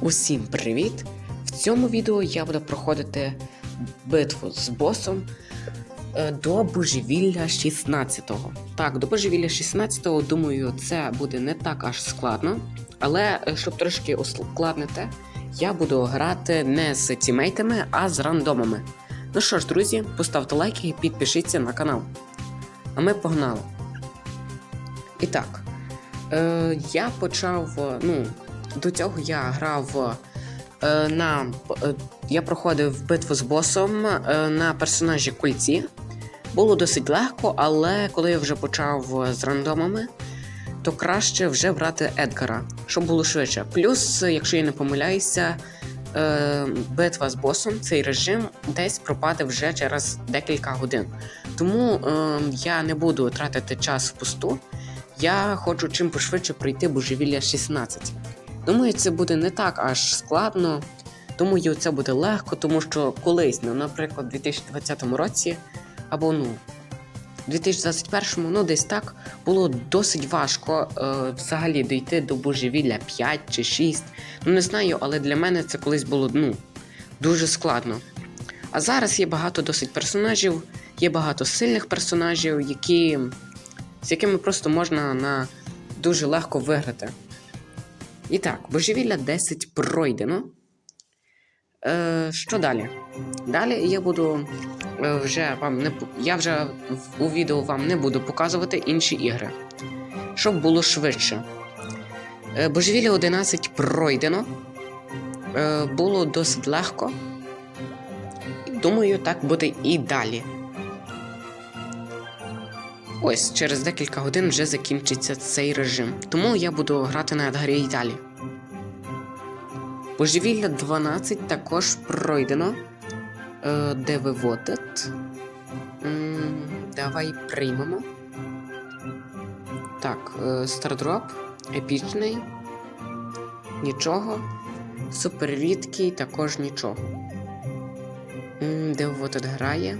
Усім привіт! В цьому відео я буду проходити битву з босом е, до божевілля 16-го. Так, до божевілля 16-го, думаю, це буде не так аж складно. Але е, щоб трошки ускладнити, я буду грати не з тімейтами, а з рандомами. Ну що ж, друзі, поставте лайки і підпишіться на канал. А ми погнали. І так, е, я почав. е, Ну, до цього я грав е, на. Е, я проходив битву з босом е, на персонажі кульці. Було досить легко, але коли я вже почав з рандомами, то краще вже брати Едгара, щоб було швидше. Плюс, якщо я не помиляюся, е, битва з босом, цей режим десь пропаде вже через декілька годин. Тому е, я не буду тратити час впусту. Я хочу чим пошвидше пройти божевілля 16. Думаю, це буде не так аж складно. Думаю, це буде легко, тому що колись, ну, наприклад, у 2020 році, або ну, у 2021, ну десь так, було досить важко е, взагалі дійти до божевілля 5 чи 6. Ну не знаю, але для мене це колись було ну, дуже складно. А зараз є багато досить персонажів, є багато сильних персонажів, які, з якими просто можна на дуже легко виграти. І так, божевілля 10 пройдено. Е, що далі? Далі я буду е, вже вам не я вже у відео вам не буду показувати інші ігри, щоб було швидше. Е, божевілля 11 пройдено. Е, було досить легко. Думаю, так буде і далі. Ось через декілька годин вже закінчиться цей режим. Тому я буду грати на Едгарі і далі. Божевілля 12 також пройдено. Е, де виводить? Давай приймемо. Так, е, стардроп, епічний. Нічого. Супер рідкий, також нічого. Де виводить грає?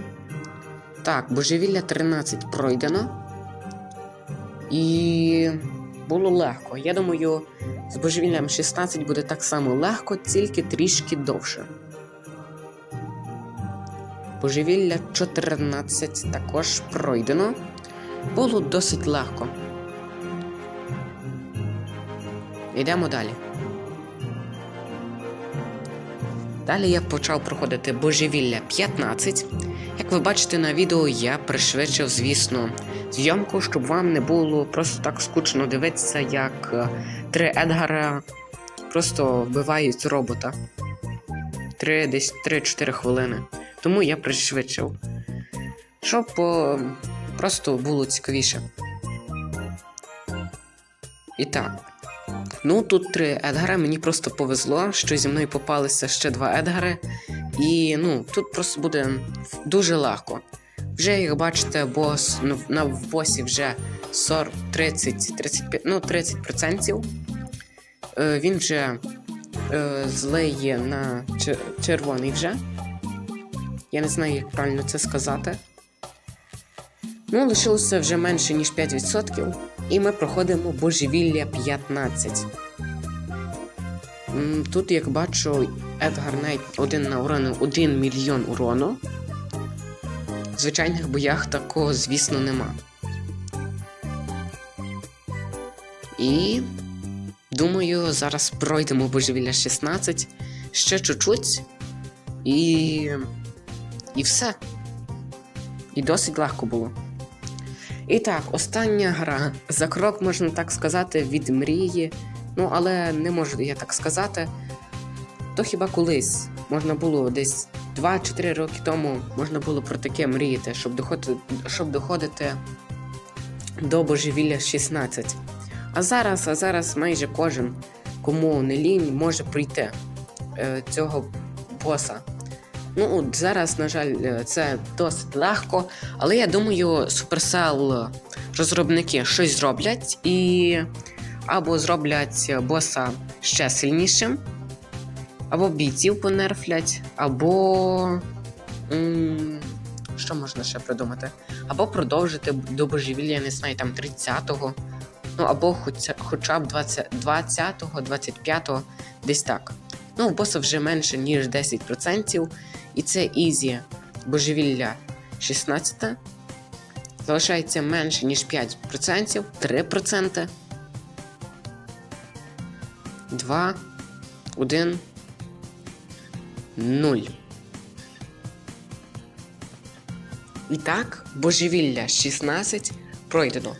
Так, божевілля 13 пройдено. І було легко. Я думаю, з божевіллям 16 буде так само легко, тільки трішки довше. Божевілля 14 також пройдено. Було досить легко. Йдемо далі. Далі я почав проходити божевілля 15. Як ви бачите на відео, я пришвидшив, звісно, зйомку, щоб вам не було просто так скучно дивитися, як е, три Едгара просто вбивають робота. Три, десь 3-4 хвилини. Тому я пришвидшив. Щоб е, просто було цікавіше. І так. Ну, тут три Едгара, мені просто повезло, що зі мною попалися ще два Едгари. І ну, тут просто буде дуже легко. Вже, як бачите, бос ну, на босі вже 40, 30, 35, ну, 30%. Е, він вже е, злеє на чер- червоний вже. Я не знаю, як правильно це сказати. Ну, лишилося вже менше, ніж 5%. І ми проходимо божевілля 15. Тут, як бачу, Едгар навіть один на урону 1 мільйон урону. В звичайних боях такого, звісно, нема. І думаю, зараз пройдемо божевілля 16. Ще чуть-чуть. І. І все. І досить легко було. І так, остання гра. За крок, можна так сказати, від мрії. Ну, але не можу я так сказати. То хіба колись можна було десь 2-4 роки тому можна було про таке мріяти, щоб доходити, щоб доходити до божевілля 16. А зараз, а зараз майже кожен, кому не лінь, може прийти е, цього боса. Ну, от зараз, на жаль, е, це досить легко, але я думаю, Supercell розробники щось зроблять і або зроблять боса ще сильнішим, або бійців понерфлять, або. м, Що можна ще придумати? Або продовжити до божевілля, я не знаю, там 30-го. Ну або хоча, хоча б 20, 20-го, 25-го, десь так. Ну, у боса вже менше, ніж 10%. І це ізі божевілля 16. Залишається менше, ніж 5%, 3%. 2, 1, 0. І так, божевілля 16 пройдено.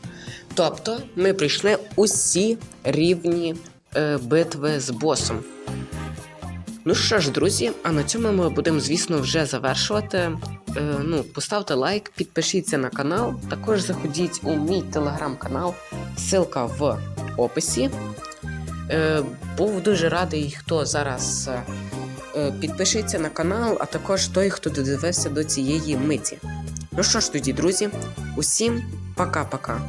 Тобто ми пройшли усі рівні е, битви з босом. Ну що ж, друзі, а на цьому ми будемо, звісно, вже завершувати. Е, ну, поставте лайк, підпишіться на канал. Також заходіть у мій телеграм-канал, ссылка в описі. Е, був дуже радий, хто зараз е, е, підпишеться на канал, а також той, хто додивився до цієї миті. Ну що ж тоді, друзі, усім пока-пока.